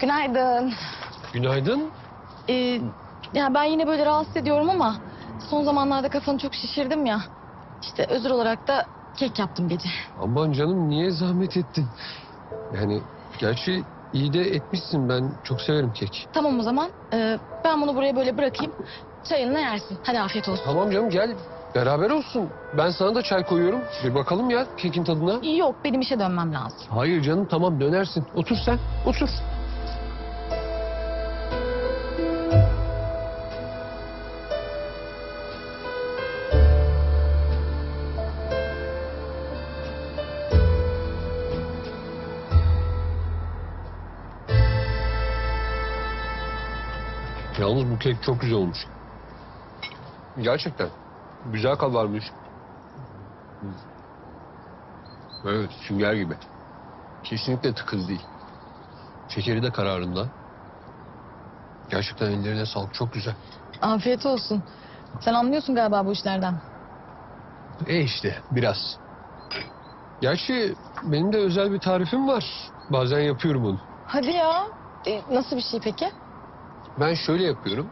Günaydın. Günaydın. Ee, ya ben yine böyle rahatsız ediyorum ama son zamanlarda kafanı çok şişirdim ya. İşte özür olarak da kek yaptım gece. Aman canım niye zahmet ettin? Yani gerçi iyi de etmişsin ben çok severim kek. Tamam o zaman. Ee, ben bunu buraya böyle bırakayım. Çayını yersin. Hadi afiyet olsun. Tamam canım gel beraber olsun. Ben sana da çay koyuyorum. Bir bakalım ya kekin tadına. Yok benim işe dönmem lazım. Hayır canım tamam dönersin. Otur sen otur. Yalnız bu kek çok güzel olmuş. Gerçekten. Güzel kabarmış. Evet, sünger gibi. Kesinlikle tıkız değil. Şekeri de kararında. Gerçekten ellerine sağlık. Çok güzel. Afiyet olsun. Sen anlıyorsun galiba bu işlerden. E işte biraz. Gerçi benim de özel bir tarifim var. Bazen yapıyorum onu. Hadi ya. Ee, nasıl bir şey peki? Ben şöyle yapıyorum.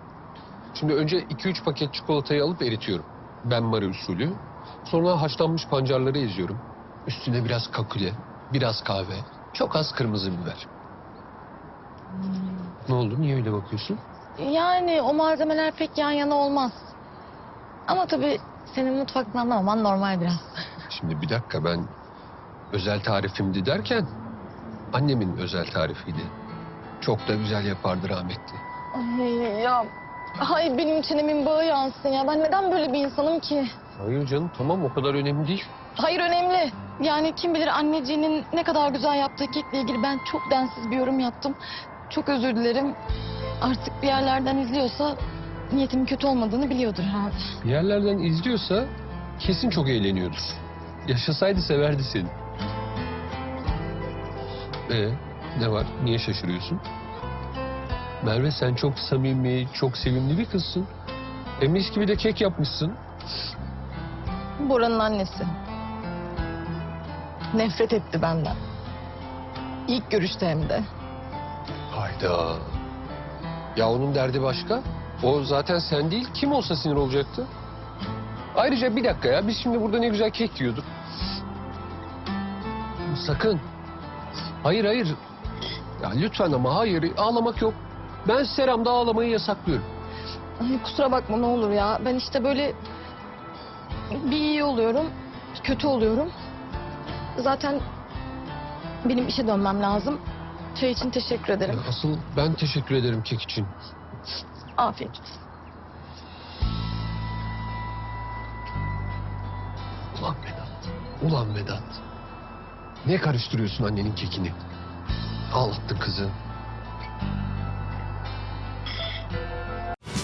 Şimdi önce 2-3 paket çikolatayı alıp eritiyorum. Ben Marie usulü. Sonra haşlanmış pancarları eziyorum. Üstüne biraz kakule, biraz kahve, çok az kırmızı biber. Ne oldu? Niye öyle bakıyorsun? Yani o malzemeler pek yan yana olmaz. Ama tabii senin mutfaktan anlamaman normal biraz. Şimdi bir dakika ben özel tarifimdi derken annemin özel tarifiydi. Çok da güzel yapardı rahmetli. Ay ya. Hay benim çenemin bağı yansın ya. Ben neden böyle bir insanım ki? Hayır canım tamam o kadar önemli değil. Hayır önemli. Yani kim bilir anneciğinin ne kadar güzel yaptığı kekle ilgili ben çok densiz bir yorum yaptım. Çok özür dilerim. Artık bir yerlerden izliyorsa niyetimin kötü olmadığını biliyordur herhalde. Bir yerlerden izliyorsa kesin çok eğleniyordur. Yaşasaydı severdi seni. Ee, ne var? Niye şaşırıyorsun? Merve sen çok samimi, çok sevimli bir kızsın. Hem mis gibi de kek yapmışsın. Bora'nın annesi. Nefret etti benden. İlk görüşte hem de. Hayda. Ya onun derdi başka. O zaten sen değil. Kim olsa sinir olacaktı. Ayrıca bir dakika ya. Biz şimdi burada ne güzel kek yiyorduk. Sakın. Hayır hayır. Ya lütfen ama hayır. Ağlamak yok. Ben seramda ağlamayı yasaklıyorum. Ay, kusura bakma ne olur ya. Ben işte böyle bir iyi oluyorum, kötü oluyorum. Zaten benim işe dönmem lazım. Çay için teşekkür ederim. Asıl ben teşekkür ederim kek için. Afiyet olsun. Ulan Vedat. Ulan Vedat. Ne karıştırıyorsun annenin kekini? Ağlattın kızı.